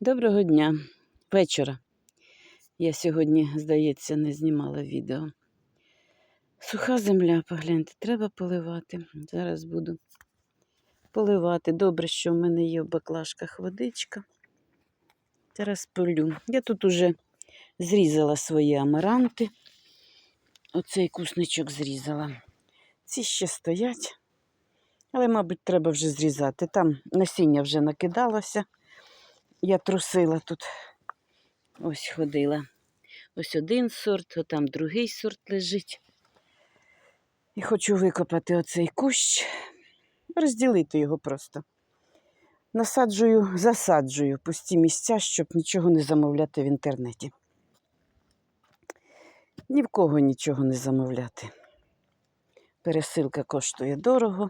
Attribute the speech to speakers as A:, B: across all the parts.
A: Доброго дня, вечора. Я сьогодні, здається, не знімала відео. Суха земля, погляньте, треба поливати. Зараз буду поливати. Добре, що в мене є в баклажках водичка. Зараз полю. Я тут уже зрізала свої амаранти. Оцей кусничок зрізала. Ці ще стоять. Але, мабуть, треба вже зрізати. Там насіння вже накидалося. Я трусила тут. Ось ходила. Ось один сорт, там другий сорт лежить. І хочу викопати оцей кущ, розділити його просто. Насаджую, засаджую пусті місця, щоб нічого не замовляти в інтернеті. Ні в кого нічого не замовляти. Пересилка коштує дорого.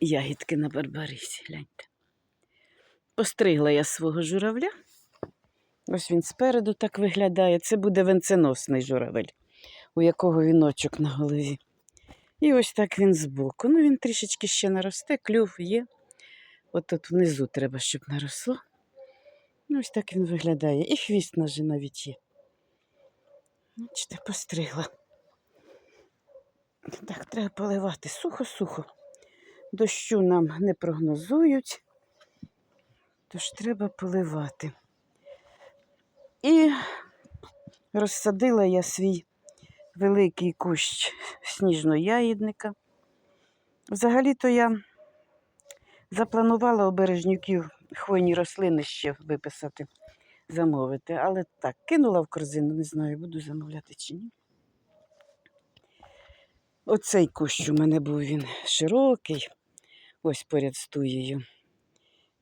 A: Ягідки на барбарисі, гляньте. Постригла я свого журавля. Ось він спереду так виглядає. Це буде венценосний журавель, у якого віночок на голові. І ось так він збоку. Ну, він трішечки ще наросте, клюв є. От тут внизу треба, щоб наросло. Ну, ось так він виглядає. І хвіст наже навіть є. Бачите, постригла. Так, треба поливати сухо-сухо. Дощу нам не прогнозують. Тож треба поливати. І розсадила я свій великий кущ сніжно-ягідника. Взагалі-то я запланувала у бережнюків хвойні рослини ще виписати, замовити. Але так, кинула в корзину, не знаю, буду замовляти чи ні. Оцей кущ у мене був він широкий, ось поряд з туєю.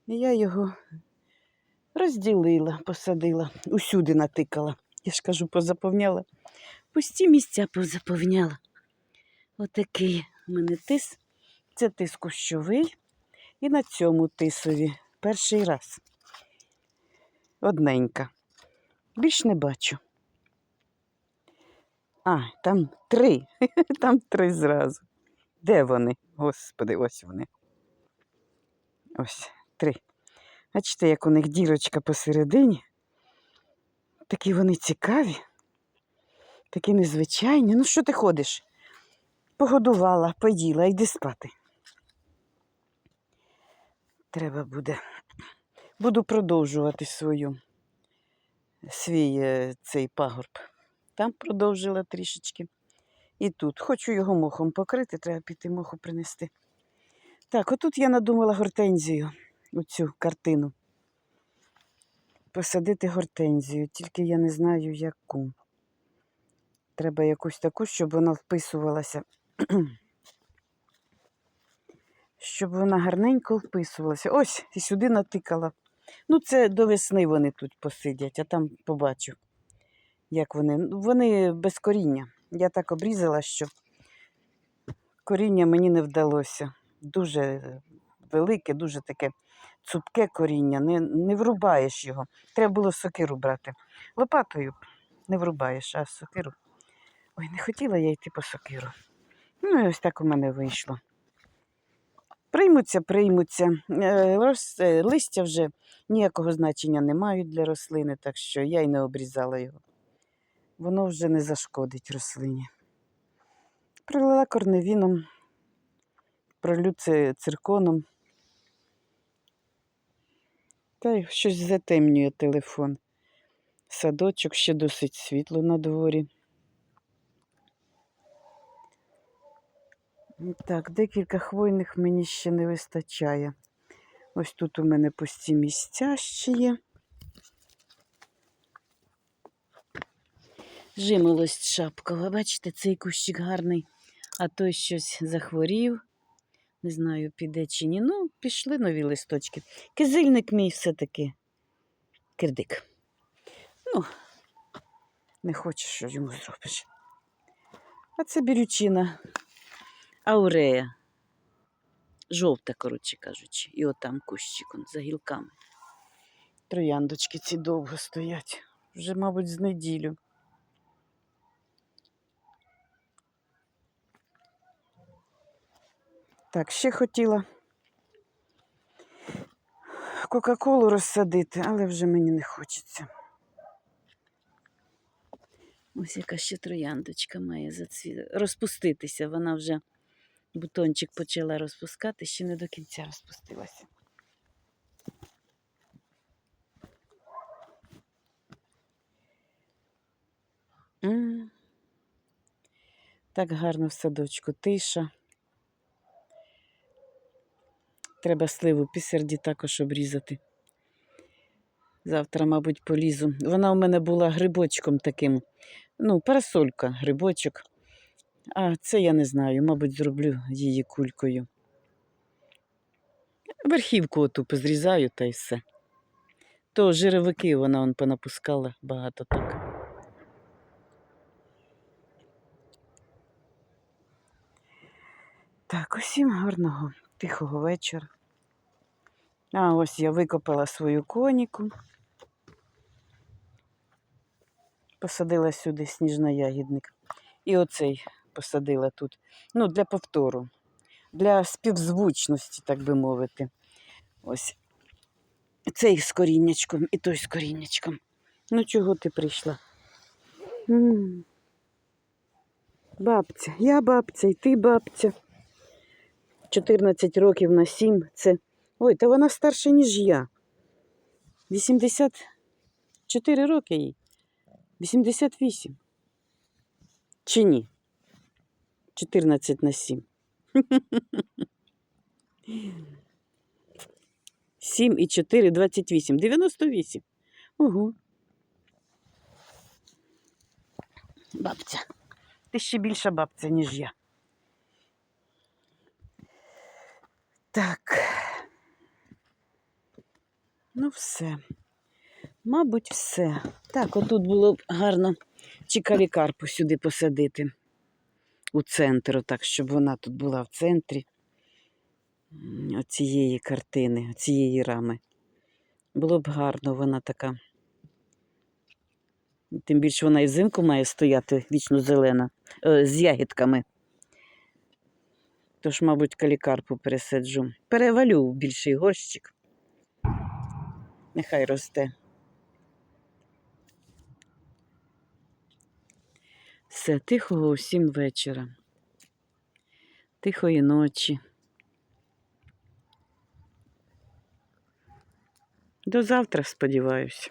A: І я його розділила, посадила, усюди натикала. Я ж кажу, позаповняла. Пусті місця позаповняла. Отакий у мене тис. Це тис кущовий. І на цьому тисові перший раз. Одненька. Більш не бачу. А, там три. Там три зразу. Де вони? Господи, ось вони. Ось три. Бачите, як у них дірочка посередині. Такі вони цікаві, такі незвичайні. Ну, що ти ходиш? Погодувала, поїла, йди спати. Треба буде. Буду продовжувати свою, свій е, цей пагорб. Там продовжила трішечки. І тут. Хочу його мохом покрити, треба піти моху принести. Так, отут я надумала гортензію, оцю картину. Посадити гортензію, тільки я не знаю яку. Треба якусь таку, щоб вона вписувалася. щоб вона гарненько вписувалася. Ось, і сюди натикала. Ну, це до весни вони тут посидять, а там побачу, як вони. Ну, Вони без коріння. Я так обрізала, що коріння мені не вдалося. Дуже велике, дуже таке цупке коріння, не, не врубаєш його. Треба було сокиру брати. Лопатою не врубаєш, а сокиру. Ой, не хотіла я йти по сокиру. Ну, і ось так у мене вийшло. Приймуться, приймуться. Е, рос- е, Листя вже ніякого значення не мають для рослини, так що я й не обрізала його. Воно вже не зашкодить рослині. Пролила корневіном, пролю цирконом. Та щось затемнює телефон. Садочок ще досить світло на дворі. Так, декілька хвойних мені ще не вистачає. Ось тут у мене пусті місця ще є. Жимолость шапкова. Бачите, цей кущик гарний, а той щось захворів. Не знаю, піде чи ні. Ну, пішли нові листочки. Кизильник мій все-таки кирдик. Ну, не хочеш, що йому зробиш. А це бірючина аурея. Жовта, коротше кажучи. І отам кущик за гілками. Трояндочки ці довго стоять. Вже, мабуть, з неділю. Так, ще хотіла Кока-Колу розсадити, але вже мені не хочеться. Ось яка ще трояндочка має зацві... розпуститися. Вона вже бутончик почала розпускати, ще не до кінця розпустилася. Так гарно в садочку, тиша. Треба сливу пісерді також обрізати. Завтра, мабуть, полізу. Вона у мене була грибочком таким. Ну, парасолька, грибочок. А це я не знаю, мабуть, зроблю її кулькою. Верхівку оту позрізаю та й все. То жировики вона он понапускала багато так. Так, усім гарного, тихого вечора. А ось я викопала свою коніку. Посадила сюди сніжноягідник. І оцей посадила тут. Ну, для повтору, для співзвучності, так би мовити. Ось цей з коріннячком і той з коріннячком. Ну, чого ти прийшла? м Бабця, я бабця, і ти бабця. 14 років на 7 це. Ой, та вона старша, ніж я. 84 роки їй. 88. Чи ні? 14 на 7. 7 і 4, 28. 98. Ого. Бабця. Ти ще більша бабця, ніж я. Так. Ну, все. Мабуть, все. Так, отут було б гарно чікалікарпу сюди посадити у центр, так, щоб вона тут була в центрі оцієї картини, цієї рами. Було б гарно, вона така. Тим більше вона і взимку має стояти вічно зелена, е, з ягідками. Тож, мабуть, калікарпу пересаджу. Перевалю в більший горщик. Нехай росте. Все, тихого усім вечора. Тихої ночі. До завтра, сподіваюся.